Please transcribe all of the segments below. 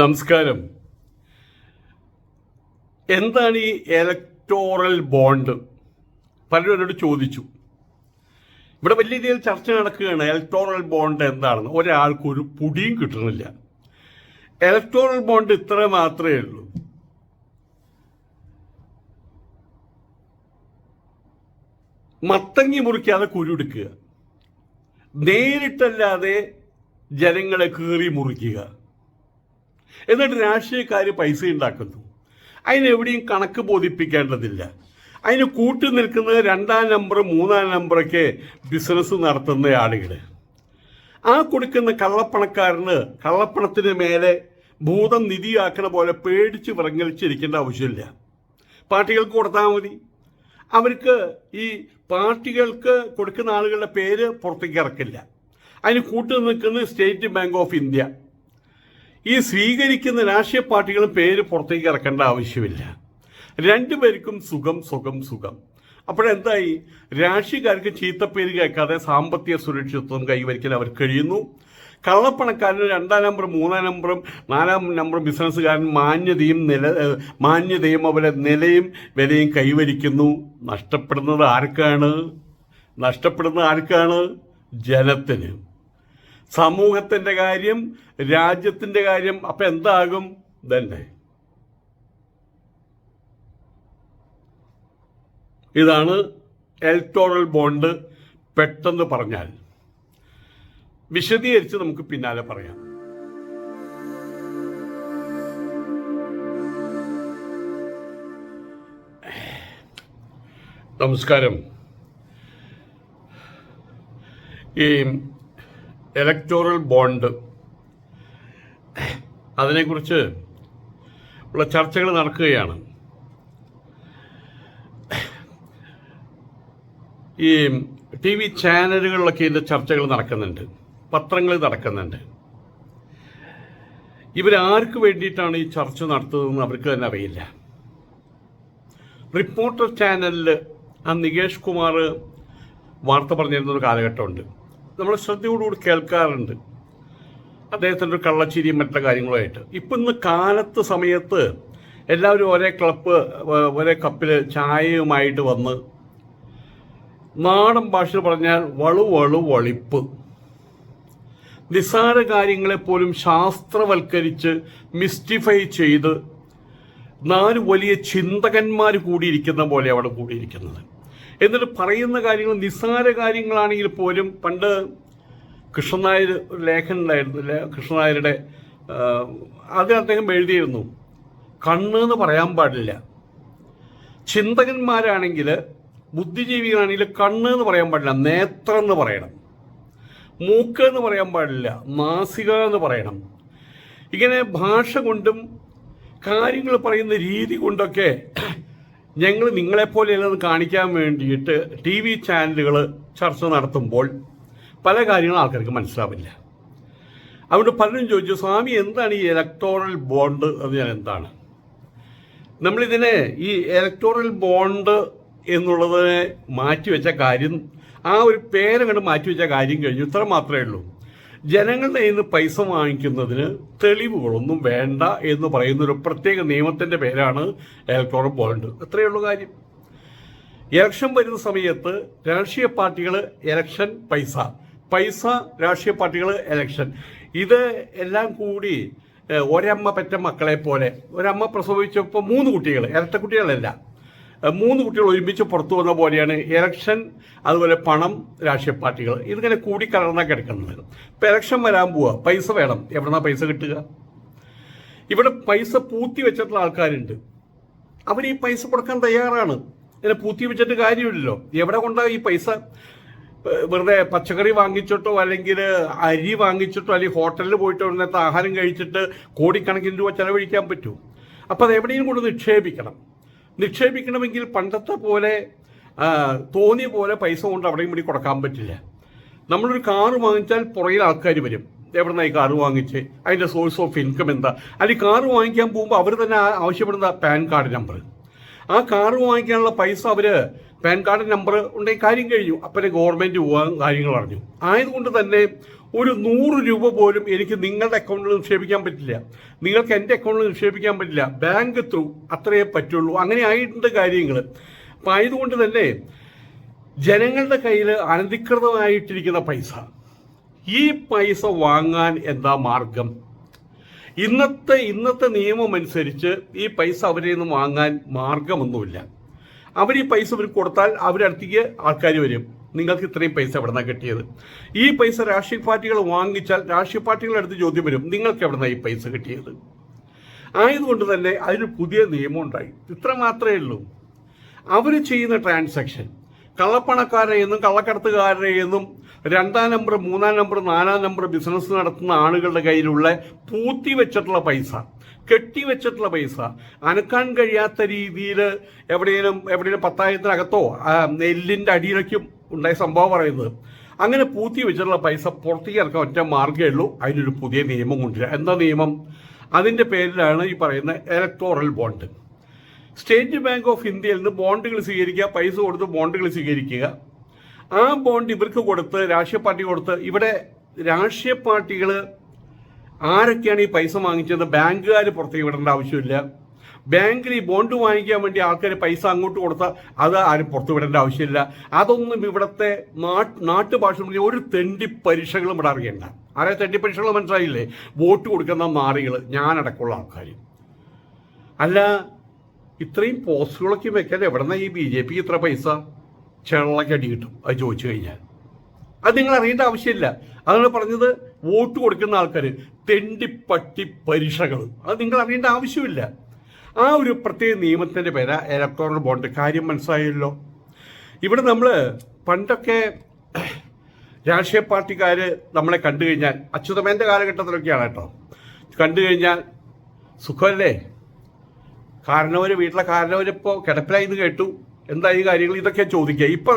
നമസ്കാരം. എന്താണ് ഈ ഇലക്ടോറൽ ബോണ്ട് പലരും എന്നോട് ചോദിച്ചു. ഇവിടെ വലിയ രീതിയിൽ ചർച്ച നടക്കുകയാണ് ഇലക്ടോറൽ ബോണ്ട് എന്താണെന്ന്. ഒരാൾക്കൊരു പുടിയും കിട്ടുന്നില്ല ഇലക്ടോറൽ ബോണ്ട് ഇത്ര മാത്രമേ ഉള്ളൂ. മത്തങ്ങി മുറിക്കാതെ കുരുടുക്കുക നേരിട്ടല്ലാതെ ജനങ്ങളെ കീറി മുറിക്കുക. എന്നിട്ട് രാഷ്ട്രീയക്കാർ പൈസ ഉണ്ടാക്കുന്നു. അതിനെവിടെയും കണക്ക് ബോധിപ്പിക്കേണ്ടതില്ല. അതിന് കൂട്ടി നിൽക്കുന്നത് രണ്ടാം നമ്പർ മൂന്നാം നമ്പറൊക്കെ ബിസിനസ് നടത്തുന്ന ആളുകൾ ആ കൊടുക്കുന്ന കള്ളപ്പണക്കാരന് കള്ളപ്പണത്തിന് മേലെ ഭൂതം നിധിയാക്കണ പോലെ പേടിച്ച് വിറങ്ങലിച്ചിരിക്കേണ്ട ആവശ്യമില്ല. പാർട്ടികൾക്ക് കൊടുത്താൽ മതി. അവർക്ക് ഈ പാർട്ടികൾക്ക് കൊടുക്കുന്ന ആളുകളുടെ പേര് പുറത്തേക്ക് ഇറക്കില്ല. അതിന് കൂട്ടു നിൽക്കുന്നത് സ്റ്റേറ്റ് ബാങ്ക് ഓഫ് ഇന്ത്യ ഈ സ്വീകരിക്കുന്ന രാഷ്ട്രീയ പാർട്ടികളും പേര് പുറത്തേക്ക് ഇറക്കേണ്ട ആവശ്യമില്ല. രണ്ടുപേർക്കും സുഖം സുഖം സുഖം. അപ്പോഴെന്തായി? രാഷ്ട്രീയക്കാർക്ക് ചീത്തപ്പേര് കേൾക്കാതെ സാമ്പത്തിക സുരക്ഷിതത്വം കൈവരിക്കാൻ അവർ കഴിയുന്നു. കള്ളപ്പണക്കാരന് രണ്ടാം നമ്പർ മൂന്നാം നമ്പറും നാലാം നമ്പറും ബിസിനസ്സുകാരൻ മാന്യതയും നില മാന്യതയും അവരെ നിലയും വിലയും കൈവരിക്കുന്നു. നഷ്ടപ്പെടുന്നത് ആർക്കാണ്? നഷ്ടപ്പെടുന്നത് ആർക്കാണ്? ജനത്തിന്. സമൂഹത്തിന്റെ കാര്യം രാജ്യത്തിന്റെ കാര്യം അപ്പൊ എന്താകും? തന്നെ ഇതാണ് എലക്ട്രോണൽ ബോണ്ട് പെട്ടെന്ന് പറഞ്ഞാൽ. വിശദീകരിച്ച് നമുക്ക് പിന്നാലെ പറയാം. നമസ്കാരം. ഈ ഇലക്ടോറൽ ബോണ്ട് അതിനെക്കുറിച്ച് ഉള്ള ചർച്ചകൾ നടക്കുകയാണ്. ഈ ടി വി ചാനലുകളിലൊക്കെ ഇതിന്റെ ചർച്ചകൾ നടക്കുന്നുണ്ട്. പത്രങ്ങൾ നടക്കുന്നുണ്ട്. ഇവരാർക്ക് വേണ്ടിയിട്ടാണ് ഈ ചർച്ച നടത്തുന്നതെന്ന് അവർക്ക് തന്നെ അറിയില്ല. റിപ്പോർട്ടർ ചാനലിൽ ആ നികേഷ് കുമാർ വാർത്ത പറഞ്ഞിരുന്ന ഒരു കാലഘട്ടമുണ്ട്. നമ്മൾ ശ്രദ്ധയോടുകൂടി കേൾക്കാറുണ്ട്. അദ്ദേഹത്തിന്റെ ഒരു കള്ളച്ചിരിയും മറ്റുള്ള കാര്യങ്ങളുമായിട്ട്. ഇപ്പം ഇന്ന് കാലത്ത് സമയത്ത് എല്ലാവരും ഒരേ ക്ലപ്പ് ഒരേ കപ്പിൽ ചായയുമായിട്ട് വന്ന് നാടൻ ഭാഷ പറഞ്ഞാൽ വളു വളു വളിപ്പ്. നിസ്സാര കാര്യങ്ങളെ പോലും ശാസ്ത്രവൽക്കരിച്ച് മിസ്റ്റിഫൈ ചെയ്ത് നാല് വലിയ ചിന്തകന്മാർ കൂടിയിരിക്കുന്ന പോലെ അവിടെ കൂടിയിരിക്കുന്നത്. എന്നിട്ട് പറയുന്ന കാര്യങ്ങൾ നിസ്സാര കാര്യങ്ങളാണെങ്കിൽ പോലും പണ്ട് കൃഷ്ണനായർ ഒരു ലേഖനം ഉണ്ടായിരുന്നു കൃഷ്ണനായരുടെ അത് അദ്ദേഹം എഴുതിയിരുന്നു കണ്ണ് എന്ന് പറയാൻ പാടില്ല. ചിന്തകന്മാരാണെങ്കിൽ ബുദ്ധിജീവികളാണെങ്കിൽ കണ്ണ് എന്ന് പറയാൻ പാടില്ല നേത്രം എന്ന് പറയണം. മൂക്ക് എന്ന് പറയാൻ പാടില്ല നാസിക എന്ന് പറയണം. ഇങ്ങനെ ഭാഷ കൊണ്ടും കാര്യങ്ങൾ പറയുന്ന രീതി കൊണ്ടൊക്കെ ഞങ്ങൾ നിങ്ങളെപ്പോലെയുള്ളത് കാണിക്കാൻ വേണ്ടിയിട്ട് ടി വി ചാനലുകൾ ചർച്ച നടത്തുമ്പോൾ പല കാര്യങ്ങളും ആൾക്കാർക്ക് മനസ്സിലാവില്ല. അതുകൊണ്ട് പലരും ചോദിച്ചു സ്വാമി എന്താണ് ഈ ഇലക്ടോറൽ ബോണ്ട് എന്ന് ഞാൻ എന്താണ്? നമ്മളിതിനെ ഈ ഇലക്ടോറൽ ബോണ്ട് എന്നുള്ളതിനെ മാറ്റിവെച്ച കാര്യം ആ ഒരു പേരങ്ങോട്ട് മാറ്റിവെച്ച കാര്യം കഴിഞ്ഞു. ഇത്ര മാത്രമേ ഉള്ളൂ. ജനങ്ങളുടെ നിന്ന് പൈസ വാങ്ങിക്കുന്നതിന് തെളിവുകളൊന്നും വേണ്ട എന്ന് പറയുന്ന ഒരു പ്രത്യേക നിയമത്തിന്റെ പേരാണ് ഇലക്ട്രോണിക് ബോണ്ട് അത്രയേ ഉള്ളൂ കാര്യം. ഇലക്ഷൻ വരുന്ന സമയത്ത് രാഷ്ട്രീയ പാർട്ടികൾ ഇലക്ഷൻ പൈസ. പൈസ രാഷ്ട്രീയ പാർട്ടികൾ ഇലക്ഷൻ ഇത് എല്ലാം കൂടി ഒരമ്മ പെറ്റ മക്കളെ പോലെ. ഒരമ്മ പ്രസവിച്ചപ്പോൾ മൂന്ന് കുട്ടികൾ ഇരട്ട കുട്ടികളല്ല. മൂന്ന് കുട്ടികൾ ഒരുമിച്ച് പുറത്തു വന്ന പോലെയാണ് ഇലക്ഷൻ അതുപോലെ പണം രാഷ്ട്രീയ പാർട്ടികൾ. ഇതിങ്ങനെ കൂടിക്കലർന്നാണ് കിടക്കുന്നത്. ഇപ്പം ഇലക്ഷൻ വരാൻ പോവുക പൈസ വേണം. എവിടെന്നാ പൈസ കിട്ടുക? ഇവിടെ പൈസ പൂത്തി വെച്ചിട്ടുള്ള ആൾക്കാരുണ്ട്. അവർ ഈ പൈസ കൊടുക്കാൻ തയ്യാറാണ്. ഇതിനെ പൂത്തി വെച്ചിട്ട് കാര്യമില്ലല്ലോ. എവിടെ കൊണ്ടാ ഈ പൈസ? വെറുതെ പച്ചക്കറി വാങ്ങിച്ചിട്ടോ അല്ലെങ്കിൽ അരി വാങ്ങിച്ചിട്ടോ അല്ലെങ്കിൽ ഹോട്ടലിൽ പോയിട്ടോ ഇന്നത്തെ ആഹാരം കഴിച്ചിട്ട് കോടിക്കണക്കിന് രൂപ ചെലവഴിക്കാൻ പറ്റൂ. അപ്പോൾ അത് എവിടെയും കൊണ്ട് നിക്ഷേപിക്കണം. നിക്ഷേപിക്കണമെങ്കിൽ പണ്ടത്തെ പോലെ തോന്നിയ പോലെ പൈസ കൊണ്ട് അവിടെയും കൂടി കൊടുക്കാൻ പറ്റില്ല. നമ്മളൊരു കാറ് വാങ്ങിച്ചാൽ പുറകിൽ ആൾക്കാർ വരും. എവിടെ ഈ കാറ് വാങ്ങിച്ച്? അതിന്റെ സോഴ്സ് ഓഫ് ഇൻകം എന്താ? അല്ലെങ്കിൽ കാറ് വാങ്ങിക്കാൻ പോകുമ്പോൾ അവർ തന്നെ ആവശ്യപ്പെടുന്ന പാൻ കാർഡ് നമ്പർ ആ കാറ് വാങ്ങിക്കാനുള്ള പൈസ അവർ പാൻ കാർഡ് നമ്പർ ഉണ്ടെങ്കിൽ കാര്യം കഴിഞ്ഞു. അപ്പോൾ ഗവൺമെന്റ് പോകാൻ കാര്യങ്ങൾ അറിഞ്ഞു. ആയതുകൊണ്ട് തന്നെ ഒരു നൂറ് രൂപ പോലും എനിക്ക് നിങ്ങളുടെ അക്കൗണ്ടിൽ നിക്ഷേപിക്കാൻ പറ്റില്ല. നിങ്ങൾക്ക് എന്റെ അക്കൗണ്ടിൽ നിക്ഷേപിക്കാൻ പറ്റില്ല. ബാങ്ക് ത്രൂ അത്രയേ പറ്റുള്ളൂ. അങ്ങനെ ആയിട്ടുണ്ട് കാര്യങ്ങൾ അപ്പം ആയതുകൊണ്ട് തന്നെ ജനങ്ങളുടെ കയ്യിൽ അനധികൃതമായിട്ടിരിക്കുന്ന പൈസ. ഈ പൈസ വാങ്ങാൻ എന്താ മാർഗം? ഇന്നത്തെ ഇന്നത്തെ നിയമം അനുസരിച്ച് ഈ പൈസ അവരിൽ നിന്ന് വാങ്ങാൻ മാർഗമൊന്നുമില്ല. അവർ ഈ പൈസ ഇവർ കൊടുത്താൽ അവരടുത്തേക്ക് ആൾക്കാർ വരും. നിങ്ങൾക്ക് ഇത്രയും പൈസ എവിടെ നിന്നാണ് കിട്ടിയത്? ഈ പൈസ രാഷ്ട്രീയ പാർട്ടികൾ വാങ്ങിച്ചാൽ രാഷ്ട്രീയ പാർട്ടികളുടെ അടുത്ത് ചോദ്യം വരും നിങ്ങൾക്ക് എവിടെ നിന്നാണ് ഈ പൈസ കിട്ടിയത്? ആയതുകൊണ്ട് തന്നെ അതിന് പുതിയ നിയമം ഉണ്ടായി. ഇത്ര മാത്രമേ ഉള്ളൂ. അവർ ചെയ്യുന്ന ട്രാൻസാക്ഷൻ കള്ളപ്പണക്കാരെ എന്നും കള്ളക്കടത്തുകാരെ എന്നും രണ്ടാം നമ്പർ മൂന്നാം നമ്പർ നാലാം നമ്പർ ബിസിനസ് നടത്തുന്ന ആളുകളുടെ കയ്യിലുള്ള പൂത്തി വെച്ചിട്ടുള്ള പൈസ. കെട്ടിവെച്ചിട്ടുള്ള പൈസ. അനക്കാൻ കഴിയാത്ത രീതിയിൽ എവിടെയും എവിടെയും പത്തായിരത്തിനകത്തോ നെല്ലിന്റെ അടിയിലേക്കും ഉണ്ടായ സംഭവം പറയുന്നത്. അങ്ങനെ പൂത്തി വെച്ചിട്ടുള്ള പൈസ പുറത്തേക്ക് ഇറക്കാൻ ഒറ്റ മാർഗമേ ഉള്ളൂ. അതിനൊരു പുതിയ നിയമം കൊണ്ടുവരിക. എന്താ നിയമം? അതിന്റെ പേരിലാണ് ഈ പറയുന്ന electoral bond state bank of ഇന്ത്യയിൽ നിന്ന് ബോണ്ടുകൾ സ്വീകരിക്കുക പൈസ കൊടുത്ത് ബോണ്ടുകൾ സ്വീകരിക്കുക. ആ ബോണ്ട് ഇവർക്ക് കൊടുത്ത് രാഷ്ട്രീയ പാർട്ടി കൊടുത്ത് ഇവിടെ രാഷ്ട്രീയ പാർട്ടികൾ ആരൊക്കെയാണ് ഈ പൈസ വാങ്ങിച്ചത്? ബാങ്കുകാർ പുറത്തേക്ക് വിടേണ്ട ആവശ്യമില്ല. ബാങ്കിൽ ഈ ബോണ്ട് വാങ്ങിക്കാൻ വേണ്ടി ആൾക്കാർ പൈസ അങ്ങോട്ട് കൊടുത്താൽ അത് ആരും പുറത്തു വിടേണ്ട ആവശ്യമില്ല. അതൊന്നും ഇവിടുത്തെ നാട്ട് നാട്ടുഭാഷ ഒരു തെണ്ടി പരീക്ഷകളും ഇവിടെ അറിയണ്ട. ആരെ തെണ്ടി പരീക്ഷകൾ മനസ്സിലായില്ലേ? വോട്ട് കൊടുക്കുന്ന നാറികൾ ഞാനടക്കമുള്ള ആൾക്കാർ അല്ല ഇത്രയും പോസ്റ്റുകളൊക്കെ വെക്കാൻ എവിടെന്ന ഈ ബി ജെ പി ഇത്ര പൈസ? ചെള്ളക്കടി അടി കിട്ടും അത് ചോദിച്ചു കഴിഞ്ഞാൽ. അത് നിങ്ങൾ അറിയേണ്ട ആവശ്യമില്ല. അതാണ് പറഞ്ഞത് വോട്ട് കൊടുക്കുന്ന ആൾക്കാർ തെണ്ടിപ്പട്ടി പരീക്ഷകൾ. അത് നിങ്ങൾ അറിയേണ്ട ആവശ്യമില്ല. ആ ഒരു പ്രത്യേക നിയമത്തിന്റെ പേര ഇലക്ട്രോണൽ ബോണ്ട് കാര്യം മനസ്സിലായല്ലോ. ഇവിടെ നമ്മൾ പണ്ടൊക്കെ രാഷ്ട്രീയ പാർട്ടിക്കാർ നമ്മളെ കണ്ടു കഴിഞ്ഞാൽ അച്യുതമേന്റെ കാലഘട്ടത്തിലൊക്കെയാണ് കേട്ടോ. കണ്ടു കഴിഞ്ഞാൽ സുഖമല്ലേ? കാരണവർ വീട്ടിലെ കാരണവരിപ്പോൾ കിടപ്പിലായി എന്ന് കേട്ടു. എന്താ ഈ കാര്യങ്ങൾ? ഇതൊക്കെ ചോദിക്കുക. ഇപ്പം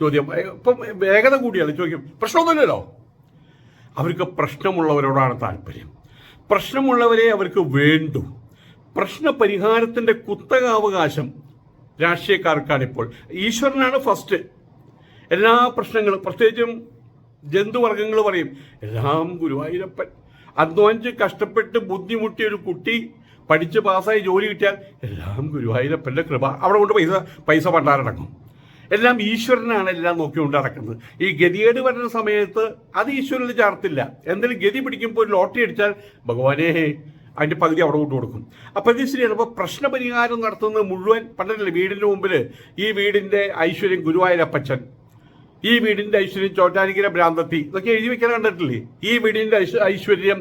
ചോദ്യം. ഇപ്പം വേഗത കൂടിയാണ് ചോദിക്കും. പ്രശ്നമൊന്നുമില്ലല്ലോ. അവർക്ക് പ്രശ്നമുള്ളവരോടാണ് താല്പര്യം. പ്രശ്നമുള്ളവരെ അവർക്ക് വേണ്ടു. പ്രശ്ന പരിഹാരത്തിന്റെ കുത്തകാവകാശം രാഷ്ട്രീയക്കാർക്കാണ് ഇപ്പോൾ ഈശ്വരനാണ് ഫസ്റ്റ് എല്ലാ പ്രശ്നങ്ങളും പ്രത്യേകിച്ചും ജന്തുവർഗങ്ങൾ പറയും എല്ലാം ഗുരുവായൂരപ്പൻ. അധ്വാനിച്ച് കഷ്ടപ്പെട്ട് ബുദ്ധിമുട്ടിയ ഒരു കുട്ടി പഠിച്ച് പാസ്സായി ജോലി കിട്ടിയാൽ എല്ലാം ഗുരുവായൂരപ്പന്റെ കൃപ. അവിടെ കൊണ്ട് പൈസ പൈസ പണ്ടാരടക്കും എല്ലാം ഈശ്വരനാണ് എല്ലാം നോക്കിക്കൊണ്ട് നടക്കുന്നത്. ഈ ഗതികേട് വരുന്ന സമയത്ത് അത് ഈശ്വരനിൽ ചാർത്തില്ല. എന്തെങ്കിലും ഗതി പിടിക്കുമ്പോൾ ഒരു ലോട്ടറി അടിച്ചാൽ ഭഗവാനെ അതിന്റെ പകുതി അവിടെ കൊണ്ട് കൊടുക്കും. അപ്പോൾ ഇത് ശരിയാണ്. പ്രശ്ന പ്രശ്നപരിഹാരം നടത്തുന്നത് മുഴുവൻ പണ്ടല്ലേ വീടിന്റെ മുമ്പിൽ ഈ വീടിന്റെ ഐശ്വര്യം ഗുരുവായൂരപ്പച്ചൻ ഈ വീടിന്റെ ഐശ്വര്യം ചോറ്റാനിക്കര ഭ്രാന്തത്തി ഇതൊക്കെ എഴുതി വെക്കാൻ കണ്ടിട്ടില്ലേ? ഈ വീടിന്റെ ഐശ്വര്യം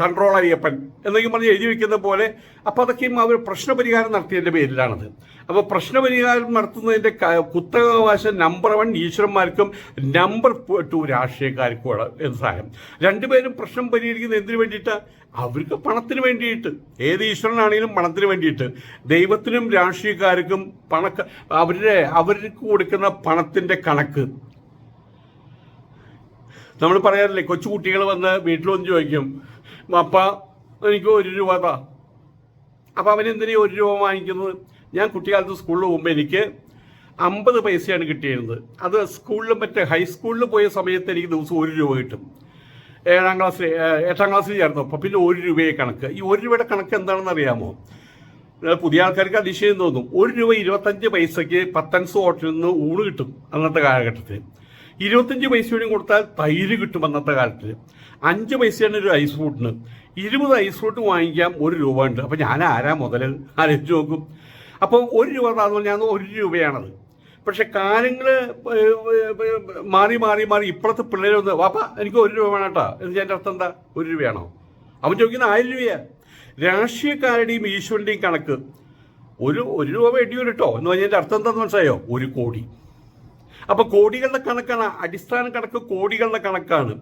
കൺട്രോൾ അയ്യപ്പൻ എന്നൊക്കെ പറഞ്ഞ് എഴുതി വെക്കുന്ന പോലെ അപ്പൊ അതൊക്കെയും അവർ പ്രശ്നപരിഹാരം നടത്തിയതിന്റെ പേരിലാണത്. അപ്പോൾ പ്രശ്നപരിഹാരം നടത്തുന്നതിന്റെ കുത്തകാവകാശം നമ്പർ വൺ ഈശ്വരന്മാർക്കും നമ്പർ ടു രാഷ്ട്രീയക്കാർക്കുമാണ് എന്ന് സാരം? രണ്ടുപേരും പ്രശ്നം പരിഹരിക്കുന്നത് എന്തിനു വേണ്ടിയിട്ട്? അവർക്ക് പണത്തിന് വേണ്ടിയിട്ട്. ഏത് ഈശ്വരനാണെങ്കിലും പണത്തിന് വേണ്ടിയിട്ട്. ദൈവത്തിനും രാഷ്ട്രീയക്കാർക്കും പണക്ക അവരുടെ അവർക്ക് കൊടുക്കുന്ന പണത്തിന്റെ കണക്ക്. നമ്മൾ പറയാറില്ലേ കൊച്ചു കുട്ടികൾ വന്ന് വീട്ടിൽ വന്ന് ചോദിക്കും അപ്പ എനിക്ക് ഒരു രൂപ താ. അപ്പം അവൻ എന്തിനാ ഒരു രൂപ വാങ്ങിക്കുന്നത് ഞാൻ കുട്ടിക്കാലത്ത് സ്കൂളിൽ പോകുമ്പോൾ എനിക്ക് അമ്പത് പൈസയാണ് കിട്ടിയിരുന്നത്. അത് സ്കൂളിലും മറ്റേ ഹൈസ്കൂളിൽ പോയ സമയത്ത് എനിക്ക് ദിവസം ഒരു രൂപ കിട്ടും. ഏഴാം ക്ലാസ്സിൽ എട്ടാം ക്ലാസ്സിൽ ചേർന്നു അപ്പോൾ പിന്നെ ഒരു രൂപയെ കണക്ക്. ഈ ഒരു രൂപയുടെ കണക്ക് എന്താണെന്ന് അറിയാമോ? പുതിയ ആൾക്കാർക്ക് അതിശയം തോന്നും. ഒരു രൂപ ഇരുപത്തഞ്ച് പൈസയ്ക്ക് പത്തൻസ് ഹോട്ടലിൽ നിന്ന് ഊണ് കിട്ടും അന്നത്തെ കാലഘട്ടത്തിൽ ഇരുപത്തഞ്ച് പൈസ കൂടി കൊടുത്താൽ തൈര് കിട്ടും അന്നത്തെ കാലത്തിൽ അഞ്ച് പൈസയാണ് ഒരു ഐസ് ഫ്രൂട്ടിന്. ഇരുപത് ഐസ് ഫ്രൂട്ട് വാങ്ങിക്കാം ഒരു രൂപ ഉണ്ട്. അപ്പം ഞാൻ ആരാ മുതൽ ആലോചിച്ച് നോക്കും. അപ്പോൾ ഒരു രൂപ എന്ന് പറഞ്ഞാൽ ഒരു രൂപയാണത്. പക്ഷെ കാര്യങ്ങൾ മാറി മാറി മാറി ഇപ്പോഴത്തെ പിള്ളേരൊന്ന് വാപ്പ എനിക്ക് ഒരു രൂപ വേണം കേട്ടോ എന്ന് എന്റെ അർത്ഥം എന്താ? ഒരു രൂപയാണോ? അവൻ ചോദിക്കുന്ന ആയിരം രൂപയാ. രാഷ്ട്രീയക്കാരുടെയും ഈശ്വരന്റെയും കണക്ക്. ഒരു ഒരു രൂപ വേണ്ടി വരും കേട്ടോ എന്ന് പറഞ്ഞതിന്റെ അർത്ഥം എന്താണെന്ന് മനസ്സിലായോ? ഒരു കോടി. അപ്പൊ കോടികളുടെ കണക്കാണ് അടിസ്ഥാന കണക്ക് കോടികളുടെ കണക്കാണ്.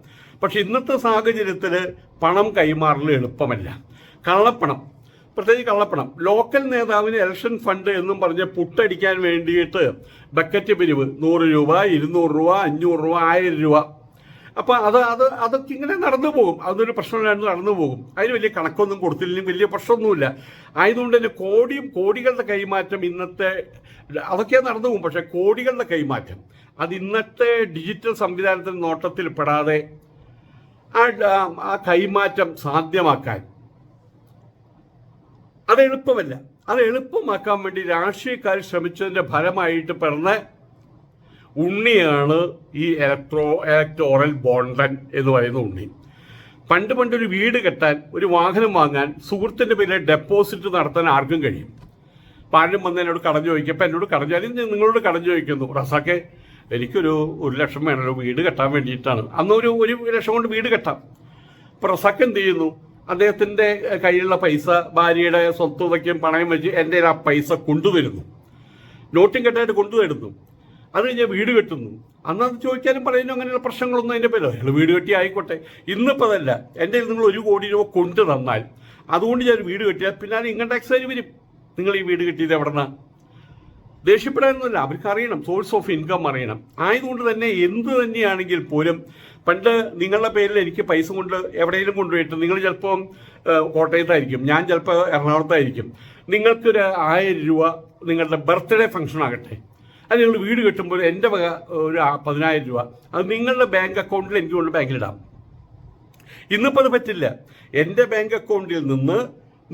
പക്ഷെ ഇന്നത്തെ സാഹചര്യത്തിൽ പണം കൈമാറൽ എളുപ്പമല്ല. കള്ളപ്പണം പ്രത്യേകിച്ച് കള്ളപ്പണം. ലോക്കൽ നേതാവിന് ഇലക്ഷൻ ഫണ്ട് എന്നും പറഞ്ഞ് പുട്ടടിക്കാൻ വേണ്ടിയിട്ട് ബക്കറ്റ് പിരിവ് നൂറ് രൂപ ഇരുന്നൂറ് രൂപ അഞ്ഞൂറ് രൂപ ആയിരം രൂപ. അപ്പൊ അത് അത് അതൊക്കെ ഇങ്ങനെ നടന്നു പോകും. അതൊരു പ്രശ്നമില്ലാണ്ട് നടന്നു പോകും. അതിന് വലിയ കണക്കൊന്നും കൊടുത്തില്ലെങ്കിൽ വലിയ പ്രശ്നമൊന്നുമില്ല. ആയതുകൊണ്ട് തന്നെ കോടിയും കോടികളുടെ കൈമാറ്റം ഇന്നത്തെ അതൊക്കെ നടന്നു പോകും. പക്ഷേ കോടികളുടെ കൈമാറ്റം. അത് ഇന്നത്തെ ഡിജിറ്റൽ സംവിധാനത്തിന്റെ നോട്ടത്തിൽ പെടാതെ ആ ആ കൈമാറ്റം സാധ്യമാക്കാൻ. അത് എളുപ്പമല്ല. അത് എളുപ്പമാക്കാൻ വേണ്ടി രാഷ്ട്രീയക്കാർ ശ്രമിച്ചതിന്റെ ഫലമായിട്ട് പിറന്ന ഉണ്ണിയാണ് ഈ ഇലക്ട്രോ ഇലക്ടോറൽ ബോണ്ടൻ എന്ന് പറയുന്ന ഉണ്ണി. പണ്ട് പണ്ട് ഒരു വീട് കെട്ടാൻ ഒരു വാഹനം വാങ്ങാൻ സുഹൃത്തിന്റെ പേരിൽ ഡെപ്പോസിറ്റ് നടത്താൻ ആർക്കും കഴിയും. ആരും വന്ന് എന്നോട് കടഞ്ഞു ചോദിക്കും. അപ്പം എന്നോട് കടഞ്ഞു ഞാൻ നിങ്ങളോട് കടഞ്ഞു ചോദിക്കുന്നു. റസാക്കെ എനിക്കൊരു ഒരു ലക്ഷം വേണമല്ലോ വീട് കെട്ടാൻ വേണ്ടിയിട്ടാണ്. അന്ന് ഒരു ഒരു ലക്ഷം കൊണ്ട് വീട് കെട്ടാം. അപ്പം റസാക്ക് എന്ത് ചെയ്യുന്നു? അദ്ദേഹത്തിന്റെ കയ്യിലുള്ള പൈസ ഭാര്യയുടെ സ്വത്തുവയ്ക്കും പണയം വെച്ച് എന്റെ ആ പൈസ കൊണ്ടുവരുന്നു. നോട്ടും കെട്ടായിട്ട് കൊണ്ടുവരുന്നു. അത് കഴിഞ്ഞ് വീട് കെട്ടുന്നു. അന്ന് അത് ചോദിക്കാനും പറയുന്നു അങ്ങനെയുള്ള പ്രശ്നങ്ങളൊന്നും അതിന്റെ പേരോ അയാൾ വീട് കെട്ടി ആയിക്കോട്ടെ. ഇന്നിപ്പോൾ അതല്ല. എന്റെ നിങ്ങൾ ഒരു കോടി രൂപ കൊണ്ടു തന്നാൽ അതുകൊണ്ട് ഞാൻ വീട് കെട്ടിയാൽ പിന്നെ അത് ടാക്സ് ആയി വരും. നിങ്ങൾ ഈ വീട് കെട്ടിയത് എവിടെ നിന്നാണ് ദേഷ്യപ്പെടാനൊന്നുമില്ല. അവർക്ക് അറിയണം സോഴ്സ് ഓഫ് ഇൻകം അറിയണം. ആയതുകൊണ്ട് തന്നെ എന്ത് തന്നെയാണെങ്കിൽ പോലും പണ്ട് നിങ്ങളുടെ പേരിൽ എനിക്ക് പൈസ കൊണ്ട് എവിടെയെങ്കിലും കൊണ്ടുപോയിട്ട് നിങ്ങൾ ചിലപ്പോൾ കോട്ടയത്തായിരിക്കും. ഞാൻ ചിലപ്പോൾ എറണാകുളത്തായിരിക്കും. നിങ്ങൾക്കൊരു ആയിരം രൂപ നിങ്ങളുടെ ബർത്ത്ഡേ ഫംഗ്ഷൻ ആകട്ടെ അത് നിങ്ങൾ വീട് കെട്ടുമ്പോൾ എന്റെ വക ഒരു പതിനായിരം രൂപ. അത് നിങ്ങളുടെ ബാങ്ക് അക്കൗണ്ടിൽ എനിക്ക് കൊണ്ട് ബാങ്കിലിടാം ഇന്നിപ്പോൾ അത് പറ്റില്ല. എന്റെ ബാങ്ക് അക്കൗണ്ടിൽ നിന്ന്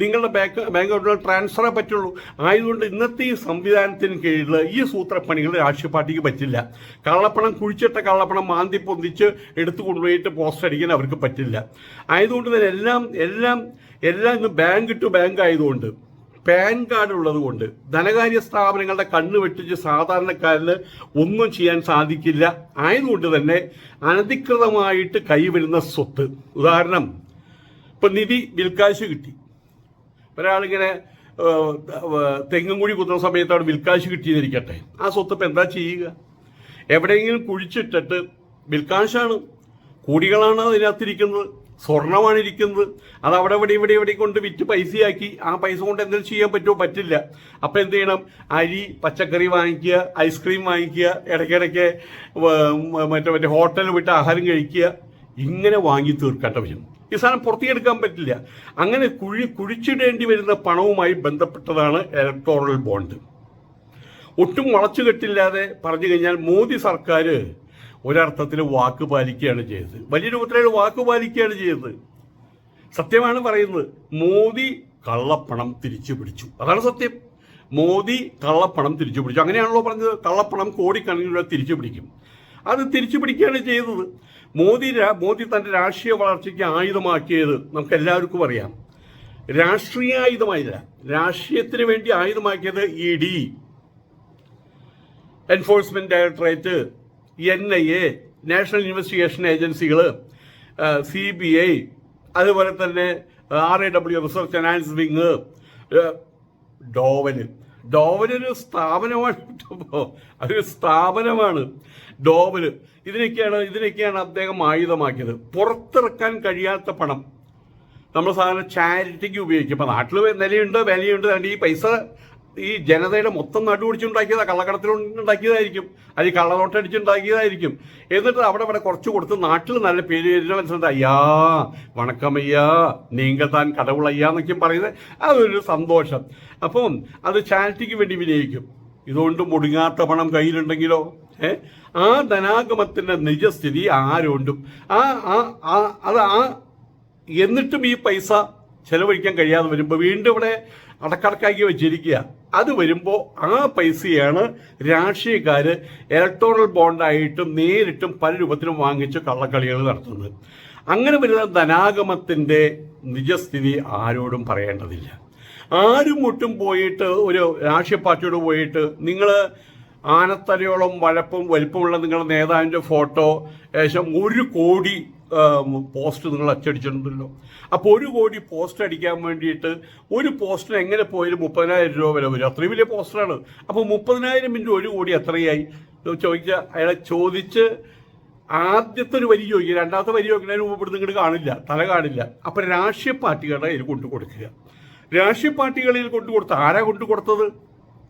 നിങ്ങളുടെ ബാങ്ക് ബാങ്ക് അക്കൗണ്ടിൽ ട്രാൻസ്ഫറേ പറ്റുള്ളൂ. ആയതുകൊണ്ട് ഇന്നത്തെ ഈ സംവിധാനത്തിന് കീഴിൽ ഈ സൂത്രപ്പണികൾ രാഷ്ട്രീയ പാർട്ടിക്ക് പറ്റില്ല. കള്ളപ്പണം കുഴിച്ചിട്ട കള്ളപ്പണം മാന്തി പൊന്തിച്ച് എടുത്തു കൊണ്ടുപോയിട്ട് പോസ്റ്റ് അടിക്കാൻ അവർക്ക് പറ്റില്ല. ആയതുകൊണ്ട് തന്നെ എല്ലാം എല്ലാം എല്ലാം ഇന്ന് ബാങ്ക് ടു ബാങ്ക് ആയതുകൊണ്ട് പാൻ കാർഡ് ഉള്ളത് കൊണ്ട് ധനകാര്യ സ്ഥാപനങ്ങളുടെ കണ്ണ് വെട്ടിച്ച് സാധാരണക്കാരന് ഒന്നും ചെയ്യാൻ സാധിക്കില്ല. ആയതുകൊണ്ട് തന്നെ അനധികൃതമായിട്ട് കൈവരുന്ന സ്വത്ത്. ഉദാഹരണം ഇപ്പൊ നിധി വിൽക്കാശ് കിട്ടി. ഒരാളിങ്ങനെ തെങ്ങും കൂടി കുത്തുന്ന സമയത്താണ് വിൽക്കാശ് കിട്ടിയെന്നിരിക്കട്ടെ ആ സ്വത്ത് ഇപ്പം എന്താ ചെയ്യുക? എവിടെയെങ്കിലും കുഴിച്ചിട്ടിട്ട് വിൽക്കാശാണ്. കോടികളാണ് അതിനകത്തിരിക്കുന്നത്. സ്വർണമാണ് ഇരിക്കുന്നത് അത് അവിടെ ഇവിടെ ഇവിടെ ഇവിടെ കൊണ്ട് വിറ്റ് പൈസയാക്കി. ആ പൈസ കൊണ്ട് എന്തെങ്കിലും ചെയ്യാൻ പറ്റുമോ? പറ്റില്ല. അപ്പം എന്ത് ചെയ്യണം? അരി പച്ചക്കറി വാങ്ങിക്കുക ഐസ്ക്രീം വാങ്ങിക്കുക ഇടയ്ക്കിടയ്ക്ക് മറ്റേ മറ്റേ ഹോട്ടലിൽ വിട്ട് ആഹാരം കഴിക്കുക. ഇങ്ങനെ വാങ്ങി തീർക്കേണ്ട വരും ഈ സാധനം പുറത്തേക്കെടുക്കാൻ പറ്റില്ല. അങ്ങനെ കുഴി കുഴിച്ചിടേണ്ടി വരുന്ന പണവുമായി ബന്ധപ്പെട്ടതാണ് ഇലക്ടോറൽ ബോണ്ട് ഒട്ടും വളച്ചുകെട്ടില്ലാതെ പറഞ്ഞു കഴിഞ്ഞാൽ മോദി സർക്കാർ ഒരർത്ഥത്തിൽ വാക്ക് പാലിക്കുകയാണ് ചെയ്തത് വലിയ രൂപത്തിലുള്ള വാക്ക് പാലിക്കുകയാണ് ചെയ്തത് സത്യമാണ് പറയുന്നത്. മോദി കള്ളപ്പണം തിരിച്ചു പിടിച്ചു അതാണ് സത്യം. മോദി കള്ളപ്പണം തിരിച്ചു പിടിച്ചു അങ്ങനെയാണല്ലോ പറഞ്ഞത്. കള്ളപ്പണം കോടിക്കണക്കിന് തിരിച്ചു പിടിക്കും അത് തിരിച്ചു പിടിക്കുകയാണ് ചെയ്തത് മോദി മോദി തന്റെ രാഷ്ട്രീയ വളർച്ചയ്ക്ക് ആയുധമാക്കിയത് നമുക്ക് എല്ലാവർക്കും അറിയാം. രാഷ്ട്രീയ ആയുധമായില്ല രാഷ്ട്രീയത്തിന് വേണ്ടി ആയുധമാക്കിയത് E D. Enforcement directorate N I A national investigation ഏജൻസികൾ സി ബി ഐ അതുപോലെ തന്നെ R A W research analysis wing ഡോവന് ഡോവനൊരു സ്ഥാപനമാണ്. അതൊരു സ്ഥാപനമാണ് ഡോവന് ഇതിനൊക്കെയാണ് ഇതിനൊക്കെയാണ് അദ്ദേഹം ആയുധമാക്കിയത്. പുറത്തിറക്കാൻ കഴിയാത്ത പണം. നമ്മൾ സാധാരണ ചാരിറ്റിക്ക് ഉപയോഗിക്കും. ഇപ്പം നാട്ടിൽ നിലയുണ്ട് വിലയുണ്ട് അതുകൊണ്ട് ഈ പൈസ ഈ ജനതയുടെ മൊത്തം നടുപിടിച്ചുണ്ടാക്കിയതാ കള്ളക്കടത്തിലുണ്ടാക്കിയതായിരിക്കും. അത് ഈ കള്ളനോട്ടടിച്ചുണ്ടാക്കിയതായിരിക്കും. എന്നിട്ട് അവിടെ ഇവിടെ കുറച്ച് കൊടുത്ത് നാട്ടിൽ നല്ല പേര് വരുന്ന മനസ്സിലുണ്ട് അയ്യാ വണക്കമയ്യാ നീങ്ക താൻ കടവുളയ്യാ എന്നൊക്കെയും പറയുന്നത്. അതൊരു സന്തോഷം. അപ്പം അത് ചാരിറ്റിക്ക് വേണ്ടി വിനിയോഗിക്കും. ഇതുകൊണ്ട് മുടുങ്ങാത്ത പണം കയ്യിലുണ്ടെങ്കിലോ? ഏ? ആ ധനാഗമത്തിന്റെ നിജസ്ഥിതി ആരുണ്ടും ആ ആ അത് ആ എന്നിട്ടും ഈ പൈസ ചെലവഴിക്കാൻ കഴിയാതെ വരുമ്പോൾ വീണ്ടും ഇവിടെ അടക്കടക്കാക്കി വെച്ചിരിക്കുക. അത് വരുമ്പോൾ ആ പൈസയാണ് രാഷ്ട്രീയക്കാർ ഇലക്ട്രോണൽ ബോണ്ടായിട്ടും നേരിട്ടും പല രൂപത്തിലും വാങ്ങിച്ച് കള്ളക്കളികൾ നടത്തുന്നത്. അങ്ങനെ വരുന്ന ധനാഗമത്തിന്റെ നിജസ്ഥിതി ആരോടും പറയേണ്ടതില്ല. ആരും മുട്ടും പോയിട്ട് ഒരു രാഷ്ട്രീയ പാർട്ടിയോട് പോയിട്ട് നിങ്ങൾ ആനത്തലയോളം വഴപ്പും വലിപ്പമുള്ള നിങ്ങളുടെ നേതാവിന്റെ ഫോട്ടോ ഏകദേശം ഒരു കോടി പോസ്റ്റ് നിങ്ങൾ അച്ചടിച്ചിട്ടുണ്ടല്ലോ. അപ്പോൾ ഒരു കോടി പോസ്റ്റ് അടിക്കാൻ വേണ്ടിയിട്ട് ഒരു പോസ്റ്റിന് എങ്ങനെ പോയാലും മുപ്പതിനായിരം രൂപ വില വരും. അത്രയും വലിയ പോസ്റ്ററാണ് അപ്പോൾ മുപ്പതിനായിരം മിനിറ്റ് ഒരു കോടി എത്രയായി? ചോദിച്ച അയാളെ ചോദിച്ച് ആദ്യത്തെ ഒരു വരി ചോദിക്കുക. രണ്ടാമത്തെ വരി ചോദിക്കുന്നതിന് മുമ്പ് ഇവിടുന്ന് ഇങ്ങോട്ട് കാണില്ല. തല കാണില്ല. അപ്പം രാഷ്ട്രീയ പാർട്ടികളുടെ കയ്യിൽ കൊണ്ടു കൊടുക്കുക രാഷ്ട്രീയ പാർട്ടികളിൽ കൊണ്ടു കൊടുത്ത ആരാ കൊണ്ടു കൊടുത്തത്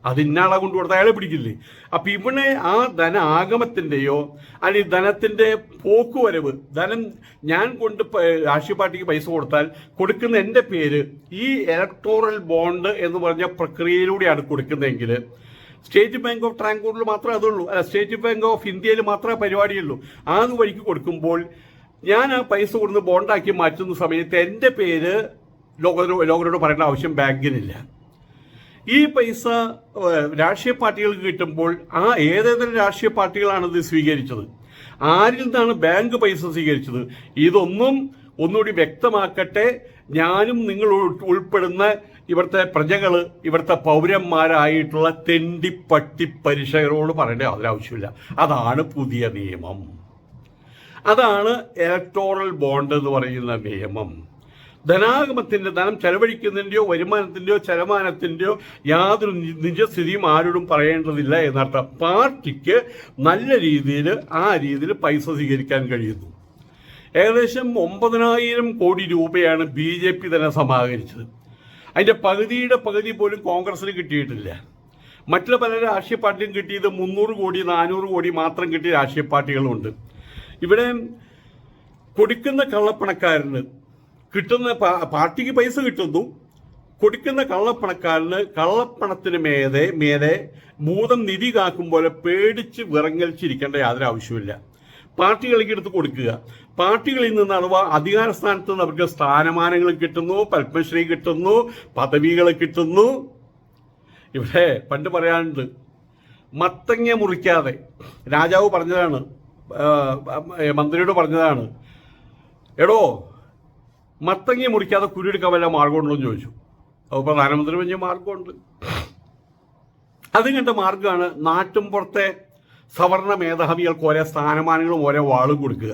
അത് ഇന്നാളെ കൊണ്ടു കൊടുത്ത അയാളെ പിടിക്കില്ലേ? അപ്പൊ ഇവിടെ ആ ധന ആഗമത്തിന്റെയോ അല്ലെങ്കിൽ ധനത്തിന്റെ പോക്കുവരവ് ധനം ഞാൻ കൊണ്ട് രാഷ്ട്രീയ പാർട്ടിക്ക് പൈസ കൊടുത്താൽ കൊടുക്കുന്ന എന്റെ പേര് ഈ ഇലക്ടോറൽ ബോണ്ട് എന്ന് പറഞ്ഞ പ്രക്രിയയിലൂടെയാണ് കൊടുക്കുന്നതെങ്കിൽ സ്റ്റേറ്റ് ബാങ്ക് ഓഫ് ട്രാങ്കൂറിൽ മാത്രമേ അതുള്ളൂ. അല്ല സ്റ്റേറ്റ് ബാങ്ക് ഓഫ് ഇന്ത്യയിൽ മാത്രമേ പരിപാടിയുള്ളൂ. ആ വഴിക്ക് കൊടുക്കുമ്പോൾ ഞാൻ ആ പൈസ കൊടുത്ത് ബോണ്ടാക്കി മാറ്റുന്ന സമയത്ത് എന്റെ പേര് ലോകരോട് ലോകരോട് പറയേണ്ട ആവശ്യം ബാങ്കിനില്ല. ഈ പൈസ രാഷ്ട്രീയ പാർട്ടികൾക്ക് കിട്ടുമ്പോൾ ആ ഏതേതെങ്കിലും രാഷ്ട്രീയ പാർട്ടികളാണ് ഇത് സ്വീകരിച്ചത്? ആരിൽ നിന്നാണ് ബാങ്ക് പൈസ സ്വീകരിച്ചത്? ഇതൊന്നും ഒന്നുകൂടി വ്യക്തമാക്കട്ടെ. ഞാനും നിങ്ങൾ ഉൾപ്പെടുന്ന ഇവിടുത്തെ പ്രജകൾ ഇവിടുത്തെ പൗരന്മാരായിട്ടുള്ള തെണ്ടിപ്പട്ടി പരിശകരോട് പറയേണ്ട ആവശ്യമില്ല അതാണ് പുതിയ നിയമം. അതാണ് ഇലക്ടോറൽ ബോണ്ട് എന്ന് പറയുന്ന നിയമം. ധനാഗമത്തിന്റെ ധനം ചെലവഴിക്കുന്നതിന്റെയോ വരുമാനത്തിന്റെയോ ചെലമാനത്തിന്റെയോ യാതൊരു നിജസ്ഥിതിയും ആരോടും പറയേണ്ടതില്ല എന്നർത്ഥം. പാർട്ടിക്ക് നല്ല രീതിയിൽ ആ രീതിയിൽ പൈസ സ്വീകരിക്കാൻ കഴിയുന്നു. ഏകദേശം ഒമ്പതിനായിരം കോടി രൂപയാണ് ബി ജെ പി തന്നെ സമാഹരിച്ചത്. അതിന്റെ പകുതിയുടെ പകുതി പോലും കോൺഗ്രസിന് കിട്ടിയിട്ടില്ല. മറ്റുള്ള പല രാഷ്ട്രീയ പാർട്ടിയും കിട്ടിയത് മുന്നൂറ് കോടി നാനൂറ് കോടി മാത്രം കിട്ടിയ രാഷ്ട്രീയ പാർട്ടികളുണ്ട്. ഇവിടെ കൊടുക്കുന്ന കള്ളപ്പണക്കാരന് കിട്ടുന്ന പാർട്ടിക്ക് പൈസ കിട്ടുന്നു. കൊടുക്കുന്ന കള്ളപ്പണക്കാരന് കള്ളപ്പണത്തിന് മേലെ മേലെ ഭൂതം നിധി കാക്കും പോലെ പേടിച്ച് വിറങ്ങലിച്ചിരിക്കേണ്ട യാതൊരു ആവശ്യമില്ല പാർട്ടികളിലേക്ക് എടുത്ത് കൊടുക്കുക. പാർട്ടികളിൽ നിന്ന് അഥവാ അധികാര സ്ഥാനത്ത് നിന്ന് അവർക്ക് സ്ഥാനമാനങ്ങൾ കിട്ടുന്നു പത്മശ്രീ കിട്ടുന്നു പദവികൾ കിട്ടുന്നു. ഇവിടെ പണ്ട് പറയാനുണ്ട് മത്തങ്ങ മുറിക്കാതെ. രാജാവ് പറഞ്ഞതാണ് മന്ത്രിയോട് പറഞ്ഞതാണ് എടോ മത്തങ്ങ മുറിക്കാതെ കുരുടുക്കാൻ വല്ല മാർഗമുണ്ടോ ചോദിച്ചു. അപ്പോൾ പ്രധാനമന്ത്രി വലിയ മാർഗമുണ്ട് അത് കണ്ട മാർഗമാണ് നാട്ടുംപുറത്തെ സവർണ മേധാവികൾക്ക് ഓരോ സ്ഥാനമാനങ്ങളും ഓരോ വാളും കൊടുക്കുക.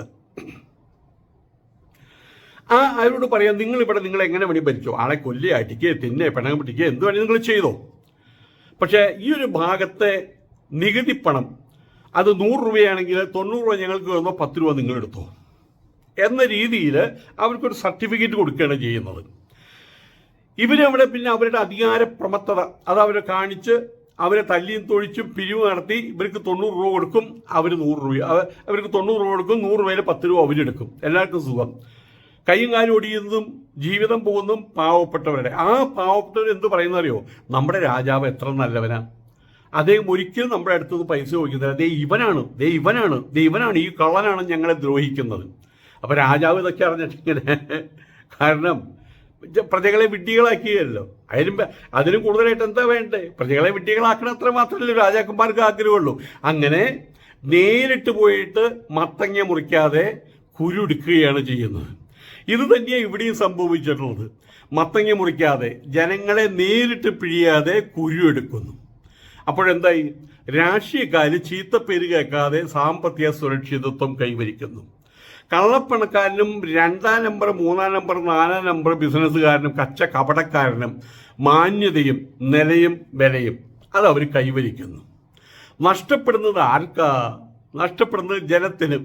ആ അവരോട് പറയാം നിങ്ങൾ ഇവിടെ നിങ്ങൾ എങ്ങനെ വേണി ഭരിച്ചോ? ആളെ കൊല്ലുക അടിക്കുക തിന്നെ പിണകം പിടിക്കുക എന്ത് വേണേലും നിങ്ങൾ ചെയ്തോ. പക്ഷേ ഈ ഒരു ഭാഗത്തെ നികുതി പണം അത് നൂറ് രൂപയാണെങ്കിൽ തൊണ്ണൂറ് രൂപ ഞങ്ങൾക്ക് തന്നോ പത്ത് രൂപ നിങ്ങൾ എടുത്തോ? എന്ന രീതിയിൽ അവർക്കൊരു സർട്ടിഫിക്കറ്റ് കൊടുക്കുകയാണ് ചെയ്യുന്നത്. ഇവരവിടെ പിന്നെ അവരുടെ അധികാര പ്രമത്തത അത് അവരെ കാണിച്ച് അവരെ തല്ലിയും തൊഴിച്ചും പിരിവ് നടത്തി ഇവർക്ക് തൊണ്ണൂറ് രൂപ കൊടുക്കും അവർ നൂറ് രൂപ അവർക്ക് തൊണ്ണൂറ് രൂപ കൊടുക്കും നൂറ് രൂപയിൽ പത്ത് രൂപ അവരെടുക്കും എല്ലാവർക്കും സുഖം. കൈയും കാലും ഒടിയുന്നതും ജീവിതം പോകുന്നതും പാവപ്പെട്ടവരുടെ. ആ പാവപ്പെട്ടവർ എന്ത് പറയുന്ന അറിയോ നമ്മുടെ രാജാവ് എത്ര നല്ലവനാ. അദ്ദേഹം ഒരിക്കലും നമ്മുടെ അടുത്തുനിന്ന് പൈസ ചോദിക്കുന്നില്ല ദേ ഇവനാണ് ദേ ഇവനാണ് ദേ ഇവനാണ് ഈ കള്ളനാണ് ഞങ്ങളെ ദ്രോഹിക്കുന്നത്. അപ്പൊ രാജാവ് ഇതൊക്കെ അറിഞ്ഞിട്ടിങ്ങനെ. കാരണം പ്രജകളെ വിഡ്ഢികളാക്കിയല്ലോ. അതിനും അതിനും കൂടുതലായിട്ട് എന്താ വേണ്ടേ പ്രജകളെ വിഡ്ഢികളാക്കണം അത്ര മാത്രമല്ലേ രാജാക്കന്മാർക്ക് ആഗ്രഹമുള്ളൂ. അങ്ങനെ നേരിട്ട് പോയിട്ട് മത്തങ്ങ മുറിക്കാതെ കുരുടുക്കുകയാണ് ചെയ്യുന്നത്. ഇത് തന്നെയാണ് ഇവിടെയും സംഭവിച്ചിട്ടുള്ളത്. മത്തങ്ങ മുറിക്കാതെ ജനങ്ങളെ നേരിട്ട് പിഴിയാതെ കുരു എടുക്കുന്നു. അപ്പോഴെന്തായി? ചീത്ത ചീത്തപ്പേര് കേൾക്കാതെ സാമ്പത്തിക സുരക്ഷിതത്വം കൈവരിക്കുന്നു. കള്ളപ്പണക്കാരനും രണ്ടാം നമ്പർ മൂന്നാം നമ്പർ നാലാം നമ്പർ ബിസിനസ്സുകാരനും കച്ച കപടക്കാരനും മാന്യതയും നിലയും വിലയും അത് അവർ കൈവരിക്കുന്നു. നഷ്ടപ്പെടുന്നത് ആർക്കാ? നഷ്ടപ്പെടുന്നത് ജനത്തിന്.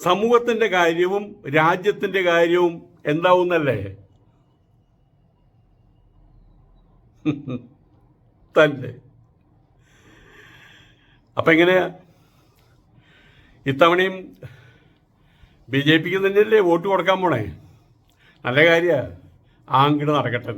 സമൂഹത്തിന്റെ കാര്യവും രാജ്യത്തിന്റെ കാര്യവും എന്താവുന്നല്ലേ? തന്നെ. അപ്പൊ എങ്ങനെയാ ഇത്തവണയും ബി ജെ പിക്ക് തന്നെയല്ലേ വോട്ട് കൊടുക്കാൻ പോണേ? നല്ല കാര്യ. ആ അങ്ങോട്ട് നടക്കട്ടെ